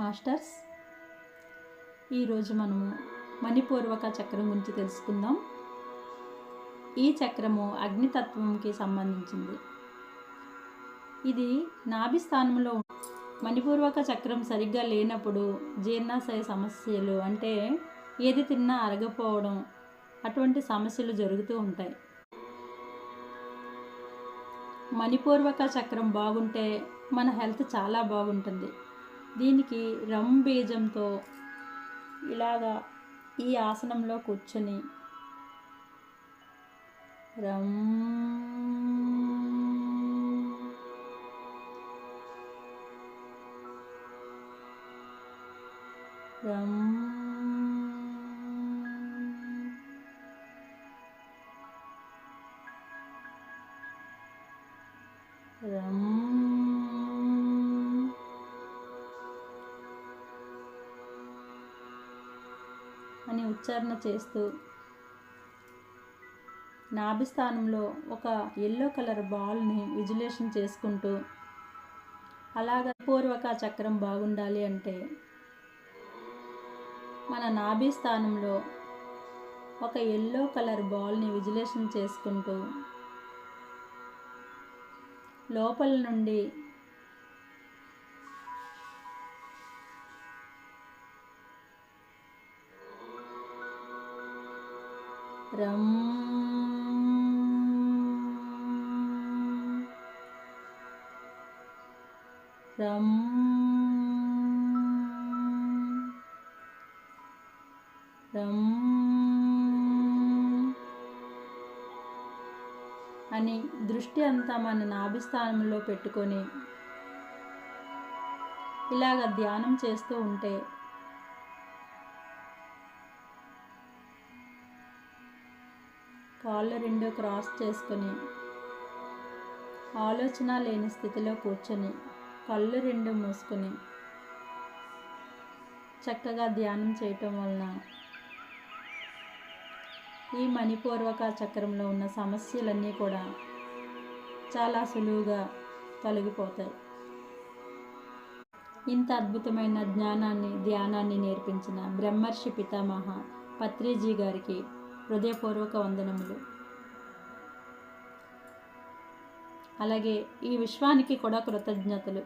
Masters. ఈరోజు మనము మణిపూర్వక చక్రం గురించి తెలుసుకుందాం. ఈ చక్రము అగ్నితత్వంకి సంబంధించింది. ఇది నాభి స్థానంలో మణిపూర్వక చక్రం సరిగ్గా లేనప్పుడు జీర్ణాశయ సమస్యలు అంటే ఏది తిన్నా అరగపోవడం అటువంటి సమస్యలు జరుగుతూ ఉంటాయి. మణిపూర్వక చక్రం బాగుంటే మన హెల్త్ చాలా బాగుంటుంది. దీనికి రమ్ బీజంతో ఇలాగా ఈ ఆసనంలో కూర్చొని రమ్ రమ్ రమ్ అని ఉచ్చారణ చేస్తూ నాభి స్థానంలో ఒక ఎల్లో కలర్ బాల్ని విజులేషన్ చేసుకుంటూ అలాగ పూర్వక చక్రం బాగుండాలి అంటే మన నాభి స్థానంలో ఒక ఎల్లో కలర్ బాల్ని విజులేషన్ చేసుకుంటూ లోపల నుండి రమ్. రమ్. రమ్. అని దృష్టి అంతా మన నాభిస్థానంలో పెట్టుకొని ఇలాగ ధ్యానం చేస్తూ ఉంటే కాళ్ళు రెండు క్రాస్ చేసుకొని ఆలోచన లేని స్థితిలో కూర్చొని కళ్ళు రెండు మూసుకొని చక్కగా ధ్యానం చేయటం వలన ఈ మణిపూర్వక చక్రంలో ఉన్న సమస్యలన్నీ కూడా చాలా సులువుగా తొలగిపోతాయి. ఇంత అద్భుతమైన జ్ఞానాన్ని ధ్యానాన్ని నేర్పించిన బ్రహ్మర్షి పితామహ పత్రిజీ గారికి హృదయపూర్వక వందనములు. అలాగే ఈ విశ్వానికి కూడా కృతజ్ఞతలు.